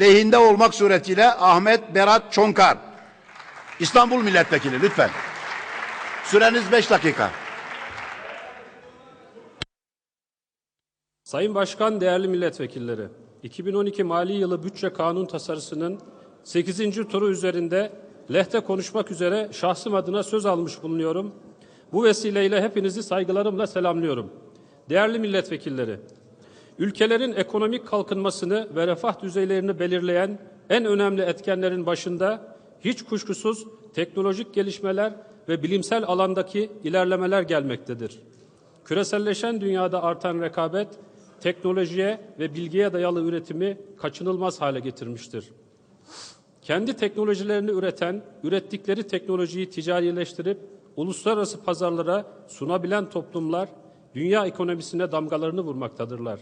lehinde olmak suretiyle Ahmet Berat Çonkar. İstanbul Milletvekili lütfen. Süreniz 5 dakika. Sayın Başkan, değerli milletvekilleri, 2012 mali yılı bütçe kanun tasarısının 8. turu üzerinde lehte konuşmak üzere şahsım adına söz almış bulunuyorum. Bu vesileyle hepinizi saygılarımla selamlıyorum. Değerli milletvekilleri, ülkelerin ekonomik kalkınmasını ve refah düzeylerini belirleyen en önemli etkenlerin başında hiç kuşkusuz teknolojik gelişmeler ve bilimsel alandaki ilerlemeler gelmektedir. Küreselleşen dünyada artan rekabet, teknolojiye ve bilgiye dayalı üretimi kaçınılmaz hale getirmiştir. Kendi teknolojilerini üreten, ürettikleri teknolojiyi ticarileştirip uluslararası pazarlara sunabilen toplumlar dünya ekonomisine damgalarını vurmaktadırlar.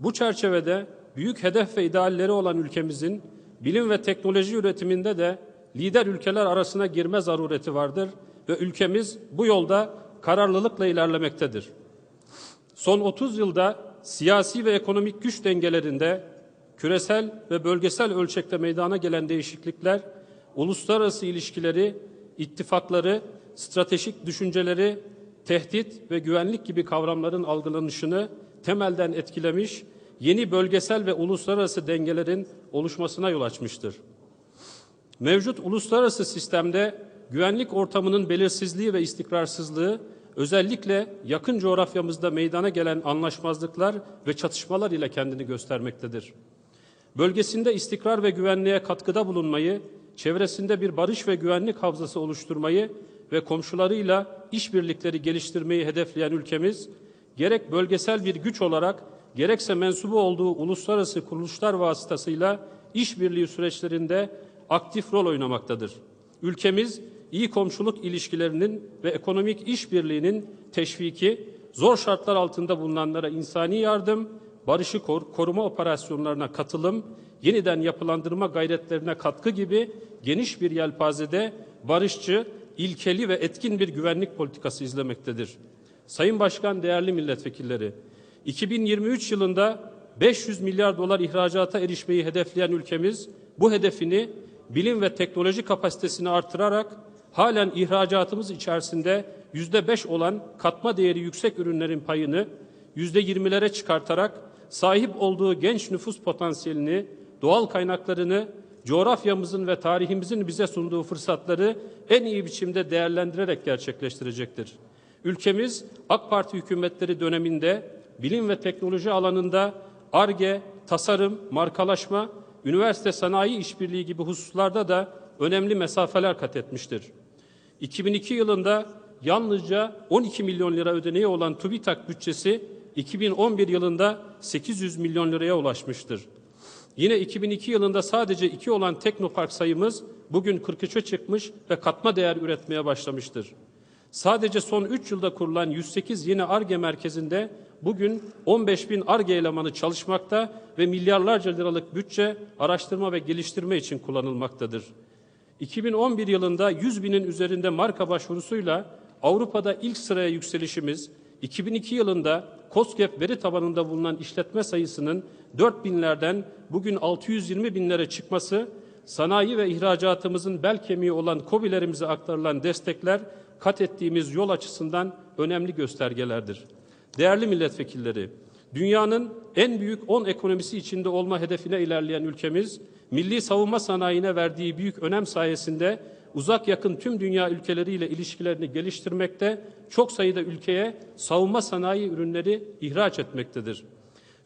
Bu çerçevede büyük hedef ve idealleri olan ülkemizin bilim ve teknoloji üretiminde de lider ülkeler arasına girme zarureti vardır ve ülkemiz bu yolda kararlılıkla ilerlemektedir. Son 30 yılda siyasi ve ekonomik güç dengelerinde küresel ve bölgesel ölçekte meydana gelen değişiklikler uluslararası ilişkileri, ittifakları, stratejik düşünceleri, tehdit ve güvenlik gibi kavramların algılanışını temelden etkilemiş, yeni bölgesel ve uluslararası dengelerin oluşmasına yol açmıştır. Mevcut uluslararası sistemde güvenlik ortamının belirsizliği ve istikrarsızlığı özellikle yakın coğrafyamızda meydana gelen anlaşmazlıklar ve çatışmalar ile kendini göstermektedir. Bölgesinde istikrar ve güvenliğe katkıda bulunmayı, çevresinde bir barış ve güvenlik havzası oluşturmayı ve komşularıyla işbirlikleri geliştirmeyi hedefleyen ülkemiz, gerek bölgesel bir güç olarak gerekse mensubu olduğu uluslararası kuruluşlar vasıtasıyla işbirliği süreçlerinde aktif rol oynamaktadır. Ülkemiz iyi komşuluk ilişkilerinin ve ekonomik işbirliğinin teşviki, zor şartlar altında bulunanlara insani yardım, barışı kor koruma operasyonlarına katılım, yeniden yapılandırma gayretlerine katkı gibi geniş bir yelpazede barışçı, ilkeli ve etkin bir güvenlik politikası izlemektedir. Sayın Başkan, değerli milletvekilleri, 2023 yılında 500 milyar dolar ihracata erişmeyi hedefleyen ülkemiz bu hedefini bilim ve teknoloji kapasitesini artırarak halen ihracatımız içerisinde yüzde beş olan katma değeri yüksek ürünlerin payını yüzde yirmilere çıkartarak sahip olduğu genç nüfus potansiyelini, doğal kaynaklarını, coğrafyamızın ve tarihimizin bize sunduğu fırsatları en iyi biçimde değerlendirerek gerçekleştirecektir. Ülkemiz AK Parti hükümetleri döneminde bilim ve teknoloji alanında ARGE, tasarım, markalaşma, üniversite sanayi işbirliği gibi hususlarda da önemli mesafeler kat etmiştir. 2002 yılında yalnızca 12 milyon lira ödeneği olan TÜBİTAK bütçesi 2011 yılında 800 milyon liraya ulaşmıştır. Yine 2002 yılında sadece iki olan teknopark sayımız bugün 43'e çıkmış ve katma değer üretmeye başlamıştır. Sadece son 3 yılda kurulan 108 yeni ARGE merkezinde bugün 15 bin ARGE elemanı çalışmakta ve milyarlarca liralık bütçe araştırma ve geliştirme için kullanılmaktadır. 2011 yılında 100 binin üzerinde marka başvurusuyla Avrupa'da ilk sıraya yükselişimiz, 2002 yılında COSGAP veri tabanında bulunan işletme sayısının 4 binlerden bugün 620 binlere çıkması, sanayi ve ihracatımızın bel kemiği olan COBİ'lerimize aktarılan destekler kat ettiğimiz yol açısından önemli göstergelerdir. Değerli milletvekilleri, dünyanın en büyük 10 ekonomisi içinde olma hedefine ilerleyen ülkemiz, milli savunma sanayine verdiği büyük önem sayesinde uzak yakın tüm dünya ülkeleriyle ilişkilerini geliştirmekte, çok sayıda ülkeye savunma sanayi ürünleri ihraç etmektedir.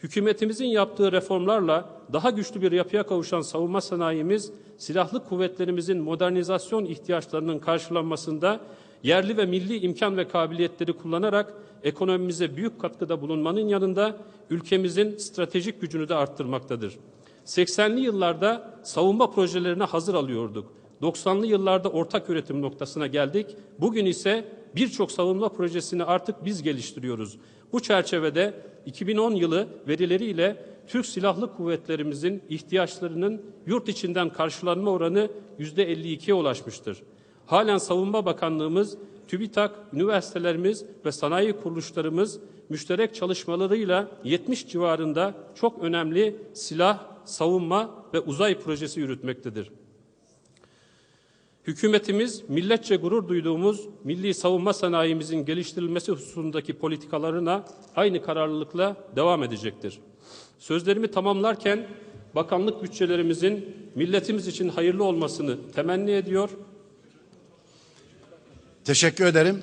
Hükümetimizin yaptığı reformlarla daha güçlü bir yapıya kavuşan savunma sanayimiz, silahlı kuvvetlerimizin modernizasyon ihtiyaçlarının karşılanmasında yerli ve milli imkan ve kabiliyetleri kullanarak ekonomimize büyük katkıda bulunmanın yanında ülkemizin stratejik gücünü de arttırmaktadır. 80'li yıllarda savunma projelerine hazır alıyorduk. 90'lı yıllarda ortak üretim noktasına geldik. Bugün ise birçok savunma projesini artık biz geliştiriyoruz. Bu çerçevede 2010 yılı verileriyle Türk Silahlı Kuvvetlerimizin ihtiyaçlarının yurt içinden karşılanma oranı %52'ye ulaşmıştır. Halen Savunma Bakanlığımız, TÜBİTAK, üniversitelerimiz ve sanayi kuruluşlarımız müşterek çalışmalarıyla 70 civarında çok önemli silah, savunma ve uzay projesi yürütmektedir. Hükümetimiz milletçe gurur duyduğumuz milli savunma sanayimizin geliştirilmesi hususundaki politikalarına aynı kararlılıkla devam edecektir. Sözlerimi tamamlarken bakanlık bütçelerimizin milletimiz için hayırlı olmasını temenni ediyor. Teşekkür ederim.